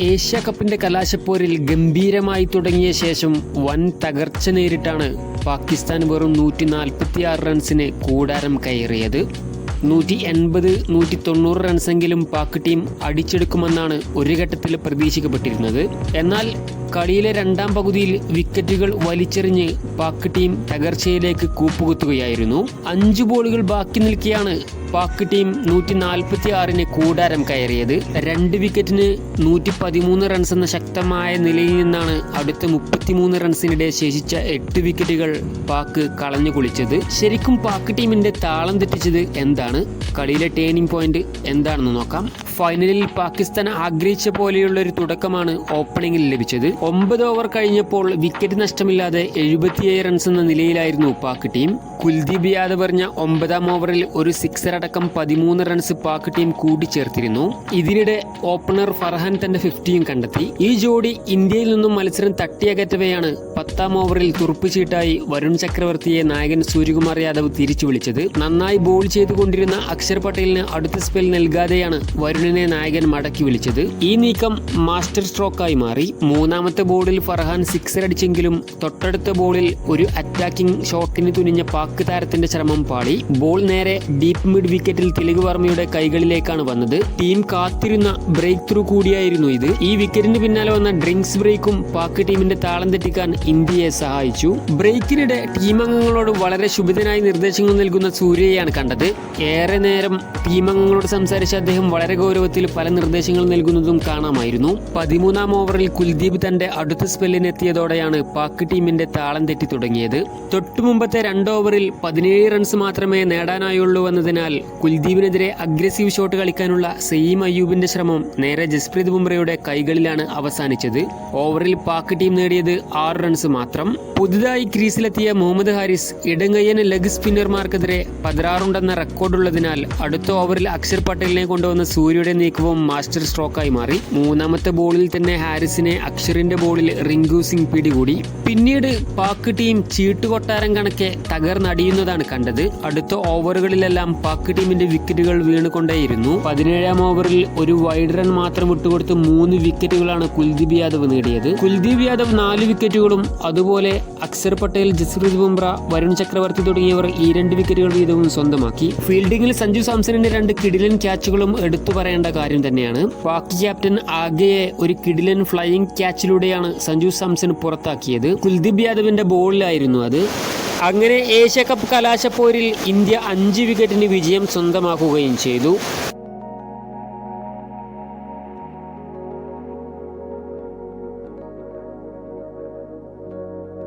Asia കപ്പിന്റെ കലാശപ്പോരിൽ ഗംഭീരമായി തുടങ്ങിയ ശേഷം വൻ തകർച്ച നേരിട്ടാണ് പാകിസ്ഥാൻ വെറും നൂറ്റി നാൽപ്പത്തി ആറ് റൺസിന് കൂടാരം കയറിയത്. നൂറ്റി എൺപത് നൂറ്റി തൊണ്ണൂറ് റൺസെങ്കിലും പാക് ടീം അടിച്ചെടുക്കുമെന്നാണ് ഒരു ഘട്ടത്തിൽ പ്രതീക്ഷിക്കപ്പെട്ടിരുന്നത്. എന്നാൽ കളിയിലെ രണ്ടാം പകുതിയിൽ വിക്കറ്റുകൾ വലിച്ചെറിഞ്ഞ് പാക് ടീം തകർച്ചയിലേക്ക് കൂപ്പുകുത്തുകയായിരുന്നു. അഞ്ച് ബോളുകൾ ബാക്കി നിൽക്കെയാണ് പാക് ടീം നൂറ്റി നാൽപ്പത്തി ആറിന് കൂടാരം കയറിയത്. രണ്ട് വിക്കറ്റിന് നൂറ്റി പതിമൂന്ന് റൺസ് എന്ന ശക്തമായ നിലയിൽ നിന്നാണ് അടുത്ത മുപ്പത്തിമൂന്ന് റൺസിനിടെ ശേഷിച്ച എട്ട് വിക്കറ്റുകൾ പാക് കളഞ്ഞു കുളിച്ചത് ശരിക്കും പാക് ടീമിന്റെ താളം തെറ്റിച്ചത് എന്താണ്? കളിയിലെ ടേണിംഗ് പോയിന്റ് എന്താണെന്ന് നോക്കാം. ഫൈനലിൽ പാകിസ്ഥാൻ ആഗ്രഹിച്ച പോലെയുള്ള ഒരു തുടക്കമാണ് ഓപ്പണിംഗിൽ ലഭിച്ചത്. ഒമ്പത് ഓവർ കഴിഞ്ഞപ്പോൾ വിക്കറ്റ് നഷ്ടമില്ലാതെ എഴുപത്തിയേഴ് റൺസ് എന്ന നിലയിലായിരുന്നു പാക് ടീം കുൽദീപ് യാദവ് എറിഞ്ഞ ഒമ്പതാം ഓവറിൽ ഒരു സിക്സർ അടക്കം പതിമൂന്ന് റൺസ് പാക് ടീം കൂട്ടിച്ചേർത്തിരുന്നു. ഇതിനിടെ ഓപ്പണർ ഫർഹാൻ തന്റെ ഫിഫ്റ്റിയും കണ്ടെത്തി. ഈ ജോഡി ഇന്ത്യയിൽ നിന്നും മത്സരം തട്ടിയകറ്റവെയാണ് പത്താം ഓവറിൽ തുറുപ്പുചീട്ടായി വരുൺ ചക്രവർത്തിയെ നായകൻ സൂര്യകുമാർ യാദവ് തിരിച്ചു വിളിച്ചത്. നന്നായി ബോൾ ചെയ്തുകൊണ്ടിരുന്ന അക്ഷർ പട്ടേലിന് അടുത്ത സ്പെൽ നൽകാതെയാണ് വരുണിനെ നായകൻ മടക്കി വിളിച്ചത്. ഈ നീക്കം മാസ്റ്റർ സ്ട്രോക്കായി മാറി. മൂന്നാമത്തെ ബോളിൽ ഫർഹാൻ സിക്സർ അടിച്ചെങ്കിലും തൊട്ടടുത്ത ബോളിൽ ഒരു അറ്റാക്കിംഗ് ഷോട്ടിന് തുനിഞ്ഞ പാക് താരത്തിന്റെ ശ്രമം പാളി. ബോൾ നേരെ ഡീപ് മിഡ് വിക്കറ്റിൽ തിലക് വർമ്മയുടെ കൈകളിലേക്കാണ് വന്നത്. ടീം കാത്തിരുന്ന ബ്രേക്ക് ത്രൂ കൂടിയായിരുന്നു ഇത്. ഈ വിക്കറ്റിന് പിന്നാലെ വന്ന ഡ്രിങ്ക്സ് ബ്രേക്കും പാക് ടീമിന്റെ താളം തെറ്റിക്കാൻ ഇന്ത്യയെ സഹായിച്ചു. ബ്രേക്കിനിടെ ടീമംഗങ്ങളോട് വളരെ ശുഭിതനായി നിർദ്ദേശങ്ങൾ നൽകുന്ന സൂര്യയാണ് കണ്ടത്. ഏറെ നേരം ടീമംഗങ്ങളോട് സംസാരിച്ച അദ്ദേഹം വളരെ ഗൗരവത്തിൽ പല നിർദ്ദേശങ്ങൾ നൽകുന്നതും കാണാമായിരുന്നു. പതിമൂന്നാം ഓവറിൽ കുൽദീപ് തന്റെ അടുത്ത സ്പെല്ലിനെത്തിയതോടെയാണ് പാക് ടീമിന്റെ താളം തെറ്റി തുടങ്ങിയത്. തൊട്ടു മുമ്പത്തെ രണ്ട് ഓവറിൽ പതിനേഴ് റൺസ് മാത്രമേ നേടാനായുള്ളൂ എന്നതിനാൽ കുൽദീപിനെതിരെ അഗ്രസീവ് ഷോട്ട് കളിക്കാനുള്ള സയീം അയ്യൂബിന്റെ ശ്രമം നേരെ ജസ്പ്രീത് ബുംറയുടെ കൈകളിലാണ് അവസാനിച്ചത്. ഓവറിൽ പാക് ടീം നേടിയത് ആറ് റൺസ് മാത്രം പുതുതായി ക്രീസിലെത്തിയ മുഹമ്മദ് ഹാരിസ് ഇടങ്കയ്യന് ലെഗ് സ്പിന്നർമാർക്കെതിരെ പതിനാറുണ്ടെന്ന റെക്കോർഡുള്ളതിനാൽ അടുത്ത ഓവറിൽ അക്ഷർ പട്ടേലിനെ കൊണ്ടുവന്ന സൂര്യയുടെ നീക്കവും മാസ്റ്റർ സ്ട്രോക്കായി മാറി. മൂന്നാമത്തെ ബോളിൽ തന്നെ ഹാരിസിനെ അക്ഷറിന്റെ ബോളിൽ റിങ്കു സിംഗ് പിടികൂടി. പിന്നീട് പാക് ടീം ചീട്ടുകൊട്ടാരം കണക്കെ തകർന്നടിയുന്നതാണ് കണ്ടത്. അടുത്ത ഓവറുകളിലെല്ലാം പാക് ടീമിന്റെ വിക്കറ്റുകൾ വീണുകൊണ്ടേയിരുന്നു. പതിനേഴാം ഓവറിൽ ഒരു വൈഡ് റൺ മാത്രം വിട്ടുകൊടുത്ത് മൂന്ന് വിക്കറ്റുകളാണ് കുൽദീപ് യാദവ് നേടിയത്. കുൽദീപ് യാദവ് നാല് വിക്കറ്റുകളും അതുപോലെ അക്സർ പട്ടേൽ ജസ്പ്രീത് ബുംറ വരുൺ ചക്രവർത്തി തുടങ്ങിയവർ ഈ രണ്ട് വിക്കറ്റുകൾ വീതവും സ്വന്തമാക്കി. ഫീൽഡിംഗിൽ സഞ്ജു സാംസണിന്റെ രണ്ട് കിടിലൻ ക്യാച്ചുകളും എടുത്തു പറയേണ്ട കാര്യം തന്നെയാണ്. പാക് ക്യാപ്റ്റൻ ആഗയെ ഒരു കിടിലൻ ഫ്ലൈയിങ് ക്യാച്ചിലൂടെയാണ് സഞ്ജു സാംസൺ പുറത്താക്കിയത്. കുൽദീപ് യാദവിന്റെ ബോളിലായിരുന്നു അത്. അങ്ങനെ ഏഷ്യ കപ്പ് കലാശപ്പോരിൽ ഇന്ത്യ അഞ്ച് വിക്കറ്റിന് വിജയം സ്വന്തമാക്കുകയും ചെയ്തു.